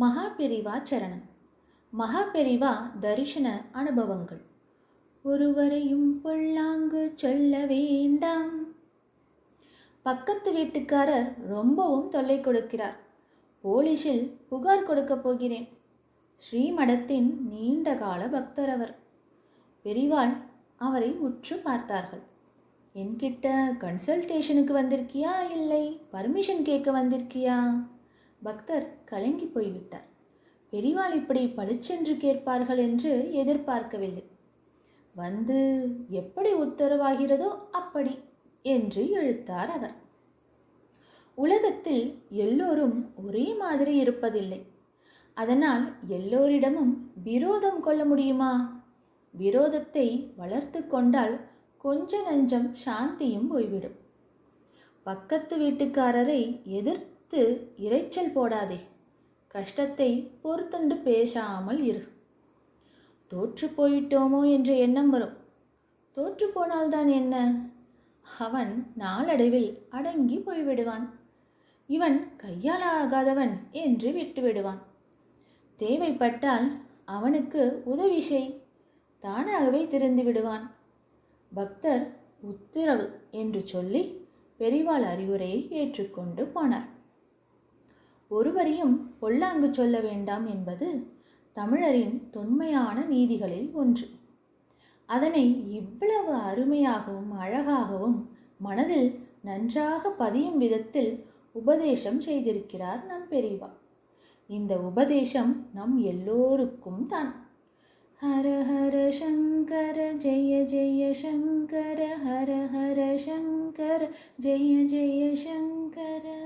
மகாபெரிவா சரணம். மகாபெரிவா தரிசன அனுபவங்கள். ஒருவரையும் பொல்லாங்கு சொல்ல வேண்டாம். பக்கத்து வீட்டுக்காரர் ரொம்பவும் தொல்லை கொடுக்கிறார். போலீஸில் புகார் கொடுக்கப் போகிறேன். ஸ்ரீமடத்தின் நீண்ட கால பக்தர் அவர். பெரிவாள் அவரை உற்று பார்த்தார்கள். என்கிட்ட கன்சல்டேஷனுக்கு வந்திருக்கியா? இல்லை பர்மிஷன் கேட்க வந்திருக்கியா? பக்தர் கலங்கி போய்விட்டார். பெரிவாள் இப்படி பளிச்சென்று கேட்பார்கள் என்று எதிர்பார்க்கவில்லை. வந்து எப்படி உத்தரவாகிறதோ அப்படி என்று இழுத்தார் அவர். உலகத்தில் எல்லோரும் ஒரே மாதிரி இருப்பதில்லை. அதனால் எல்லோரிடமும் விரோதம் கொள்ள முடியுமா? விரோதத்தை வளர்த்து கொண்டால் கொஞ்ச நஞ்சம் சாந்தியும் போய்விடும். பக்கத்து வீட்டுக்காரரை எதிர்த்து இரைச்சல் போடாதே. கஷ்டத்தை பொறுத்துண்டு பேசாமல் இரு. தோற்று போயிட்டோமோ என்ற எண்ணம் வரும். தோற்று போனால்தான் என்ன? அவன் நாளடைவில் அடங்கி போய்விடுவான். இவன் கையால் ஆகாதவன் என்று விட்டுவிடுவான். தேவைப்பட்டால் அவனுக்கு உதவி செய். தானாகவே திறந்து விடுவான். பக்தர் உத்தரவு என்று சொல்லி பெரிவாள் அறிவுரையை ஏற்றுக்கொண்டு போனார். ஒருவரையும் பொல்லாங்கு சொல்ல வேண்டாம் என்பது தமிழரின் தொன்மையான நீதிகளில் ஒன்று. அதனை இவ்வளவு அருமையாகவும் அழகாகவும் மனதில் நன்றாக பதியும் விதத்தில் உபதேசம் செய்திருக்கிறார் நம் பெரியவா. இந்த உபதேசம் நம் எல்லோருக்கும் தான். ஹர ஹர சங்கர ஜெய ஜெய சங்கர ஹர ஹர சங்கர ஜெய ஜெய சங்கர.